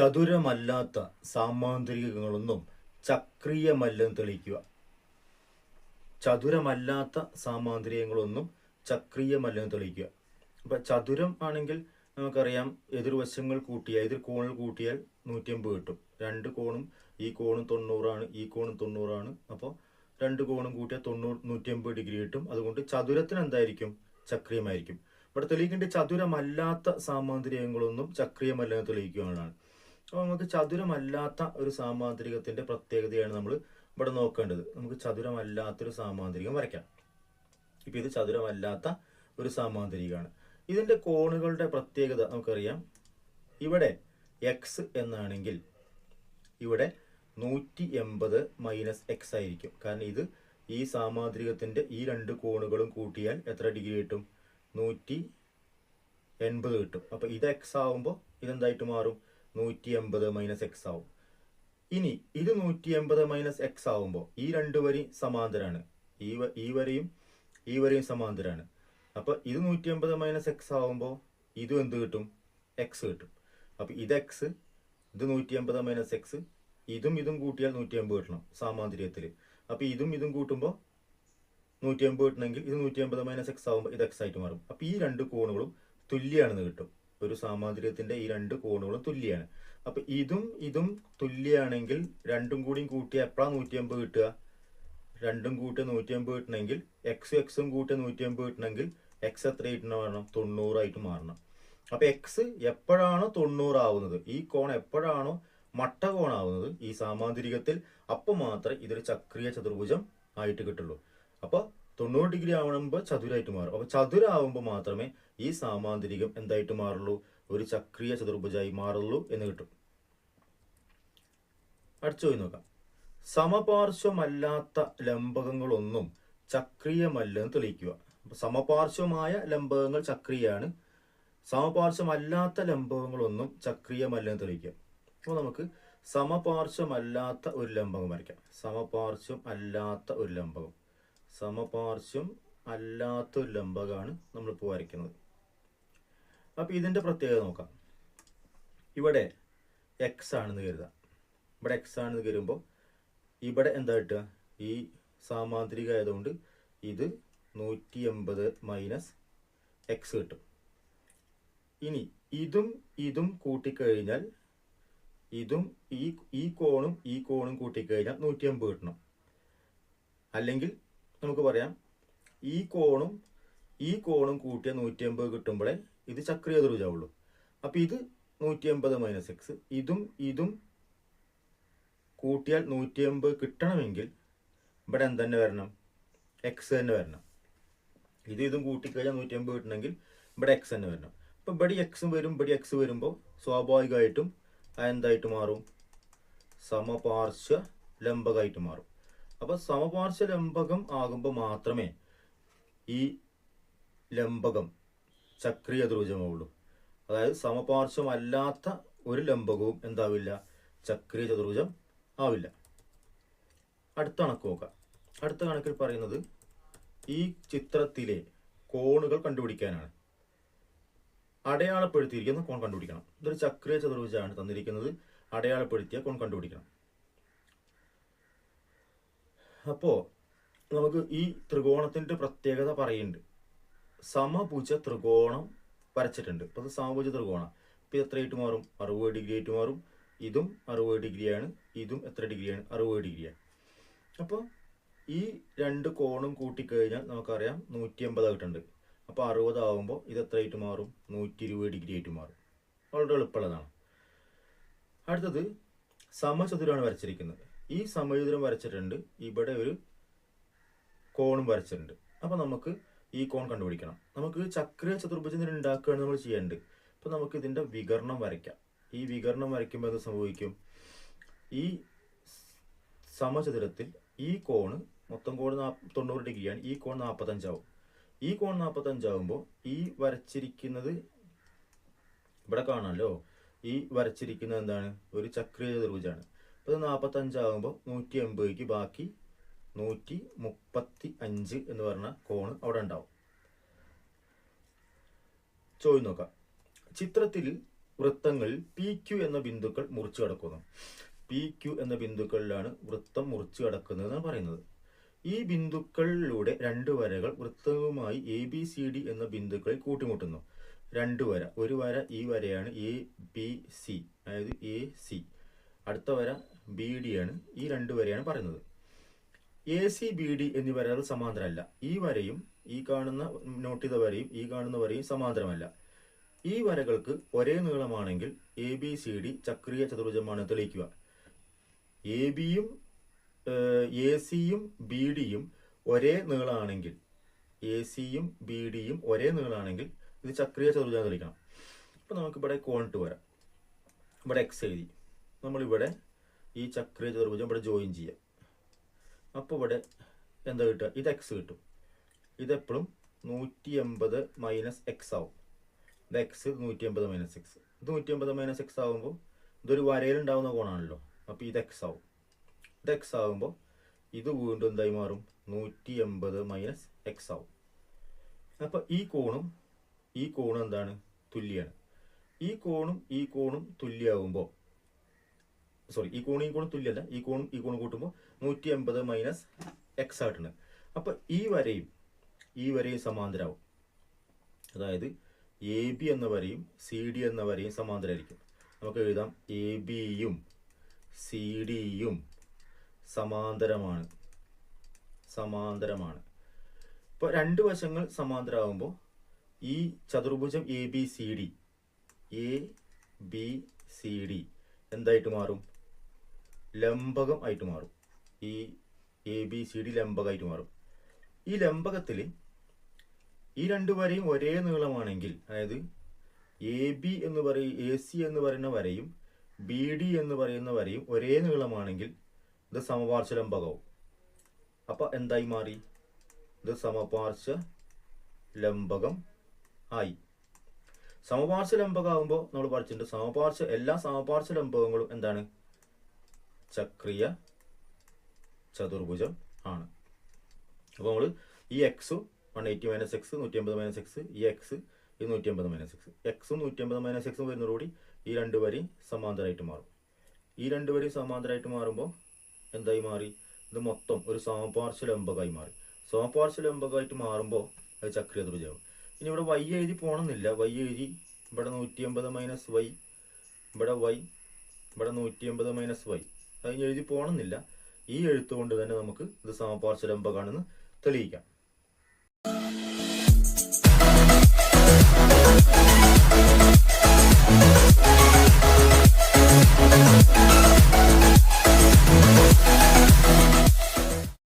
ചതുരമല്ലാത്ത സാമാന്തരികങ്ങളൊന്നും ചക്രീയമല്ലെന്ന് തെളിയിക്കുക. ചതുരമല്ലാത്ത സാമാന്തരികങ്ങളൊന്നും ചക്രീയമല്ലെന്ന് തെളിയിക്കുക. അപ്പൊ ചതുരം ആണെങ്കിൽ നമുക്കറിയാം എതിർവശങ്ങൾ കൂട്ടിയാൽ എതിർ കോണുകൾ കൂട്ടിയാൽ നൂറ്റിയമ്പത് കിട്ടും. രണ്ട് കോണും ഈ കോണും തൊണ്ണൂറാണ് ഈ കോണും തൊണ്ണൂറാണ്. അപ്പോൾ രണ്ട് കോണും കൂട്ടിയാൽ തൊണ്ണൂറ് നൂറ്റിയമ്പത് ഡിഗ്രി കിട്ടും. അതുകൊണ്ട് ചതുരത്തിന് എന്തായിരിക്കും? ചക്രീയമായിരിക്കും. ഇവിടെ തെളിയിക്കേണ്ട ചതുരമല്ലാത്ത സാമാന്തരികങ്ങളൊന്നും ചക്രീയമല്ലെന്ന് തെളിയിക്കുകയാണ്. അപ്പോൾ നമുക്ക് ചതുരമല്ലാത്ത ഒരു സാമാന്ത്രികത്തിന്റെ പ്രത്യേകതയാണ് നമ്മൾ ഇവിടെ നോക്കേണ്ടത്. നമുക്ക് ചതുരമല്ലാത്തൊരു സാമാന്ത്രികം വരയ്ക്കാം. ഇപ്പോൾ ഇത് ചതുരമല്ലാത്ത ഒരു സാമാന്ത്രികമാണ്. ഇതിന്റെ കോണുകളുടെ പ്രത്യേകത നമുക്കറിയാം. ഇവിടെ എക്സ് എന്നാണെങ്കിൽ ഇവിടെ നൂറ്റി എൺപത് മൈനസ് എക്സ് ആയിരിക്കും. കാരണം ഇത് ഈ സാമാന്ത്രികത്തിന്റെ ഈ രണ്ട് കോണുകളും കൂട്ടിയാൽ എത്ര ഡിഗ്രി കിട്ടും? നൂറ്റി എൺപത് കിട്ടും. അപ്പോൾ ഇത് എക്സ് ആവുമ്പോൾ ഇതെന്തായിട്ട് മാറും? നൂറ്റി എൺപത് മൈനസ് എക്സ് ആവും. ഇനി ഇത് നൂറ്റി എൺപത് മൈനസ് എക്സ് ആവുമ്പോൾ ഈ രണ്ട് വരി സമാന്തരാണ്. ഈ ഈ വരെയും ഈ വരെയും സമാന്തരാണ്. അപ്പൊ ഇത് നൂറ്റി എൺപത് മൈനസ് എക്സ് ആവുമ്പോൾ ഇതും എന്ത് കിട്ടും? എക്സ് കിട്ടും. അപ്പോൾ ഇത് എക്സ് ഇത് നൂറ്റി എൺപത് മൈനസ് എക്സ് ഇതും ഇതും കൂട്ടിയാൽ നൂറ്റി എൺപത് കിട്ടണം സാമാന്തര്യത്തിൽ അപ്പൊ ഇതും ഇതും കൂട്ടുമ്പോൾ നൂറ്റി എൺപത് കിട്ടണമെങ്കിൽ ഇത് നൂറ്റി എൺപത് മൈനസ് എക്സ് ആവുമ്പോൾ ഇത് എക്സ് ആയിട്ട് മാറും. അപ്പോൾ ഈ രണ്ട് കോണുകളും തുല്യമാണെന്ന് കിട്ടും. ഒരു സാമാന്തര്യത്തിന്റെ ഈ രണ്ട് കോണുകളും തുല്യാണ്. അപ്പൊ ഇതും ഇതും തുല്യാണെങ്കിൽ രണ്ടും കൂടിയും കൂട്ടിയാൽ എപ്പോഴാണ് നൂറ്റി അമ്പത് കിട്ടുക? രണ്ടും കൂട്ടി നൂറ്റി അമ്പത് കിട്ടണമെങ്കിൽ എക്സും എക്സും കൂട്ടി നൂറ്റി അമ്പത് കിട്ടണമെങ്കിൽ എക്സ് എത്ര കിട്ടണ മാറണം? തൊണ്ണൂറായിട്ട് മാറണം. അപ്പൊ എക്സ് എപ്പോഴാണോ തൊണ്ണൂറാവുന്നത് ഈ കോൺ എപ്പോഴാണോ മട്ട കോണാവുന്നത് ഈ സാമാന്തരികത്തിൽ അപ്പോൾ മാത്രമേ ഇതൊരു ചക്രീയ ചതുർഭുജം ആയിട്ട് കിട്ടുള്ളൂ. അപ്പോൾ തൊണ്ണൂറ് ഡിഗ്രി ആവണമ്പോൾ ചതുരായിട്ട് മാറും. അപ്പൊ ചതുരാവുമ്പോൾ മാത്രമേ ഈ സാമാന്തരികം എന്തായിട്ട് മാറുള്ളൂ? ഒരു ചക്രീയ ചതുർഭുജമായി മാറുള്ളൂ എന്ന് കിട്ടും. അടുത്ത ചോദ്യം നോക്കാം. സമപാർശ്വമല്ലാത്ത ലംബകങ്ങളൊന്നും ചക്രീയമല്ലെന്ന് തെളിയിക്കുക. സമപാർശ്വമായ ലംബകങ്ങൾ ചക്രീയാണ്. സമപാർശ്വമല്ലാത്ത ലംബകങ്ങളൊന്നും ചക്രീയമല്ലെന്ന് തെളിയിക്കുക. അപ്പോൾ നമുക്ക് സമപാർശ്വമല്ലാത്ത ഒരു ലംബകം വരയ്ക്കാം. സമപാർശ്വം അല്ലാത്ത ഒരു ലംബകം. സമപാർശ്വം അല്ലാത്ത ഒരു ലംബകമാണ് നമ്മളിപ്പോൾ വരയ്ക്കുന്നത്. അപ്പോൾ ഇതിന്റെ പ്രത്യേകത നോക്കാം. ഇവിടെ എക്സ് ആണെന്ന് കരുതാം ഇവിടെ എക്സ് ആണെന്ന് കരുതുമ്പോൾ ഇവിടെ എന്താ കിട്ടുക? ഈ സാമാന്ത്രിക ആയതുകൊണ്ട് ഇത് നൂറ്റി എൺപത് മൈനസ് എക്സ് കിട്ടും. ഇനി ഇതും ഇതും കൂട്ടിക്കഴിഞ്ഞാൽ ഇതും ഈ ഈ കോണും ഈ കോണും കൂട്ടിക്കഴിഞ്ഞാൽ നൂറ്റി എൺപത് കിട്ടണം. അല്ലെങ്കിൽ നമുക്ക് പറയാം. ഈ കോണും ഈ കോണും കൂട്ടിയ നൂറ്റി അമ്പത് കിട്ടുമ്പോഴേ ഇത് ചക്രീയ ത്രിഭുജാവുള്ളൂ അപ്പൊ ഇത് നൂറ്റി അമ്പത് മൈനസ് എക്സ് ഇതും ഇതും കൂട്ടിയാൽ നൂറ്റി അമ്പത് കിട്ടണമെങ്കിൽ ഇവിടെ എന്തുതന്നെ വരണം? എക്സ് തന്നെ വരണം. ഇത് ഇതും കൂട്ടിക്കഴിഞ്ഞാൽ നൂറ്റി അമ്പത് കിട്ടണമെങ്കിൽ ഇവിടെ എക്സ് തന്നെ വരണം. അപ്പൊ ഇവിടെ എക്സും വരും ഇവിടെ എക്സ് വരുമ്പോൾ സ്വാഭാവികമായിട്ടും അതെന്തായിട്ട് മാറും? സമപാർശ്വ ലംബകമായിട്ട് മാറും. അപ്പൊ സമപാർശ്വ ലംബകം ആകുമ്പോൾ മാത്രമേ ഈ ലംബകം ചക്രീയ ത്രിഭുജമാവുള്ളൂ അതായത് സമപാർശ്വമല്ലാത്ത ഒരു ലംബകവും എന്താവില്ല. ചക്രീയ ചതുർഭുജം ആവില്ല. അടുത്ത കണക്ക് നോക്കാം. അടുത്ത കണക്കിൽ പറയുന്നത് ഈ ചിത്രത്തിലെ കോണുകൾ കണ്ടുപിടിക്കാനാണ്. അടയാളപ്പെടുത്തിയിരിക്കുന്ന കോൺ കണ്ടുപിടിക്കണം. ഇതൊരു ചക്രീയ ചതുർഭുജമാണ് തന്നിരിക്കുന്നത്. അടയാളപ്പെടുത്തിയ കോൺ കണ്ടുപിടിക്കണം. അപ്പോ നമുക്ക് ഈ ത്രികോണത്തിന്റെ പ്രത്യേകത പറയുന്നുണ്ട്. സമഭുജ ത്രികോണം വരച്ചിട്ടുണ്ട്. അപ്പൊ അത് സമഭുജ ത്രികോണം. ഇപ്പൊ എത്ര എത്രയായിട്ട് മാറും? അറുപത് ഡിഗ്രി ആയിട്ട് മാറും. ഇതും അറുപത് ഡിഗ്രിയാണ് ഇതും എത്ര ഡിഗ്രിയാണ് അറുപത് ഡിഗ്രിയാണ് അപ്പോൾ ഈ രണ്ട് കോണും കൂട്ടിക്കഴിഞ്ഞാൽ നമുക്കറിയാം നൂറ്റി അമ്പത് ആയിട്ടുണ്ട്. അപ്പോൾ അറുപത് ആകുമ്പോൾ ഇത് എത്രയായിട്ട് മാറും? നൂറ്റി ഇരുപത് ഡിഗ്രി ആയിട്ട് മാറും. വളരെ എളുപ്പമുള്ളതാണ്. അടുത്തത് സമചതുരാണ് വരച്ചിരിക്കുന്നത്. ഈ സമചതുരം വരച്ചിട്ടുണ്ട്. ഇവിടെ ഒരു കോണും വരച്ചിട്ടുണ്ട്. അപ്പോൾ നമുക്ക് ഈ കോൺ കണ്ടുപിടിക്കണം. നമുക്ക് ചക്ര ചതുർഭുജം ഉണ്ടാക്കുകയാണ് നമ്മൾ ചെയ്യേണ്ടത്? അപ്പോൾ നമുക്ക് ഇതിന്റെ വികരണം വരയ്ക്കാം. ഈ വികരണം വരയ്ക്കുമ്പോൾ എന്ത് സംഭവിക്കും? ഈ സമചതുരത്തിൽ ഈ കോണ് മൊത്തം കോൺ തൊണ്ണൂറ് ഡിഗ്രിയാണ്. ഈ കോൺ നാൽപ്പത്തഞ്ചാവും ഈ കോൺ നാൽപ്പത്തഞ്ചാവുമ്പോൾ ഈ വരച്ചിരിക്കുന്നത് ഇവിടെ കാണാമല്ലോ. ഈ വരച്ചിരിക്കുന്നത് എന്താണ്? ഒരു ചക്രീയ ചതുർഭുജാണ് അപ്പോൾ ഇത് നാൽപ്പത്തഞ്ചാകുമ്പോൾ നൂറ്റി എൺപതിക്ക് ബാക്കി നൂറ്റി മുപ്പത്തി അഞ്ച് എന്ന് പറഞ്ഞ കോണ് അവിടെ ഉണ്ടാവും. ചോദ്യം നോക്കാം. ചിത്രത്തിൽ വൃത്തങ്ങൾ പി ക്യു എന്ന ബിന്ദുക്കൾ മുറിച്ചു കടക്കുന്നു. പി ക്യു എന്ന ബിന്ദുക്കളിലാണ് വൃത്തം മുറിച്ചു കടക്കുന്നതെന്ന് പറയുന്നത്. ഈ ബിന്ദുക്കളിലൂടെ രണ്ട് വരകൾ വൃത്തവുമായി എ ബി സി ഡി എന്ന ബിന്ദുക്കളെ കൂട്ടിമുട്ടുന്നു. രണ്ട് വര. ഒരു വര ഈ വരയാണ് എ ബി സി അതായത് എ സി അടുത്ത വര ബി ഡി ആണ്. ഈ രണ്ട് വരയാണ് പറയുന്നത്. എ സി ബി ഡി എന്നീ വരകൾ സമാന്തരമല്ല. ഈ വരയും ഈ കാണുന്ന നോട്ട് ചെയ്ത വരയും ഈ കാണുന്ന വരയും സമാന്തരമല്ല. ഈ വരകൾക്ക് ഒരേ നീളമാണെങ്കിൽ എ ബി സി ഡി ചക്രീയ ചതുർഭുജമാണ് തെളിയിക്കുക. എ ബിയും എ സിയും ബി ഡിയും ഒരേ നീളമാണെങ്കിൽ എ സിയും ബി ഡിയും ഒരേ നീളമാണെങ്കിൽ ഇത് ചക്രീയ ചതുർഭുജം തെളിയിക്കണം. അപ്പോൾ നമുക്കിവിടെ കോണിട്ട് വരാം. ഇവിടെ എക്സ് എഴുതി. നമ്മളിവിടെ ഈ ചക്രീയ ചതുർഭുജം ഇവിടെ ജോയിൻ ചെയ്യാം. അപ്പോൾ ഇവിടെ എന്താ കിട്ടുക? ഇത് എക്സ് കിട്ടും. ഇതെപ്പോഴും നൂറ്റി എൺപത് മൈനസ് എക്സ് ആവും. ഇത് എക്സ് നൂറ്റി എൺപത് മൈനസ് എക്സ് ഇത് നൂറ്റി എൺപത് മൈനസ് എക്സ് ആകുമ്പോൾ ഇതൊരു വരയിലുണ്ടാവുന്ന കോണാണല്ലോ. അപ്പോൾ ഇത് എക്സ് ആവും. ഇത് എക്സ് ആകുമ്പോൾ ഇത് വീണ്ടും എന്തായി മാറും? നൂറ്റി എൺപത് മൈനസ് എക്സ് ആവും. അപ്പോൾ ഈ കോണും ഈ കോണും എന്താണ്? തുല്യമാണ് ഈ കോണും ഈ കോണും തുല്യമാകുമ്പോൾ സോറി ഈ കോണും ഈ കോണും തുല്യല്ല ഈ കോണും ഈ കോണും കൂട്ടുമ്പോൾ നൂറ്റി എൺപത് മൈനസ് എക്സ് ആയിട്ടുണ്ട്. അപ്പോൾ ഈ വരയും ഈ വരയും സമാന്തരാവും. അതായത് എ ബി എന്ന വരയും സി ഡി എന്ന വരയും സമാന്തരമായിരിക്കും നമുക്ക് എഴുതാം. എ ബിയും സി ഡിയും സമാന്തരമാണ്. സമാന്തരമാണ്. ഇപ്പോൾ രണ്ട് വശങ്ങൾ സമാന്തരമാകുമ്പോൾ ഈ ചതുർഭുജം A B C D A B C D എന്തായിട്ട് മാറും? ലംബകം ആയിട്ട് മാറും. ഈ എ ബി സി ഡി ലംബകമായിട്ട് മാറും. ഈ ലംബകത്തിൽ ഈ രണ്ട് വരയും ഒരേ നീളമാണെങ്കിൽ അതായത് എ ബി എന്ന് പറയും എ സി എന്ന് പറയുന്ന വരയും ബി ഡി എന്ന് പറയുന്ന വരയും ഒരേ നീളമാണെങ്കിൽ ഇത് സമപാർശ്വ ലംബകവും അപ്പോൾ എന്തായി മാറി? ഇത് സമപാർശ്വ ലംബകം ആയി. സമപാർശ്വ ലംബകമാകുമ്പോൾ നമ്മൾ പഠിച്ചിട്ടുണ്ട് സമപാർശ്വ എല്ലാ സമപാർശ്വ ലംബകങ്ങളും എന്താണ്? ചക്രീയ ചതുർഭുജം ആണ്. അപ്പോൾ നമ്മൾ ഈ എക്സും വൺ എയ്റ്റി മൈനസ് എക്സ് നൂറ്റി അമ്പത് മൈനസ് എക്സ് ഈ എക്സ് ഈ നൂറ്റി അമ്പത് മൈനസ് എക്സ് എക്സും നൂറ്റി അമ്പത് മൈനസ് എക്സും വരുന്നതോടുകൂടി ഈ രണ്ട് വരെയും സമാന്തരമായിട്ട് മാറും. ഈ രണ്ട് വരെയും സമാന്തരമായിട്ട് മാറുമ്പോൾ എന്തായി മാറി? ഇത് മൊത്തം ഒരു സമപാർശ്വ ലംബകമായി മാറി. സമപാർശ്വ ലംബകമായിട്ട് മാറുമ്പോൾ അത് ചക്രീയ ത്രിഭുജമാവും ഇനി ഇവിടെ വൈ എഴുതി പോകണമെന്നില്ല വൈ എഴുതി ഇവിടെ നൂറ്റി അമ്പത് മൈനസ് വൈ ഇവിടെ വൈ ഇവിടെ നൂറ്റി അമ്പത് മൈനസ് വൈ അതിന് എഴുതി പോകണമെന്നില്ല ഈ എഴുത്തുകൊണ്ട് തന്നെ നമുക്ക് ഇത് സമപാർശ്വരംഭകാണെന്ന് തെളിയിക്കാം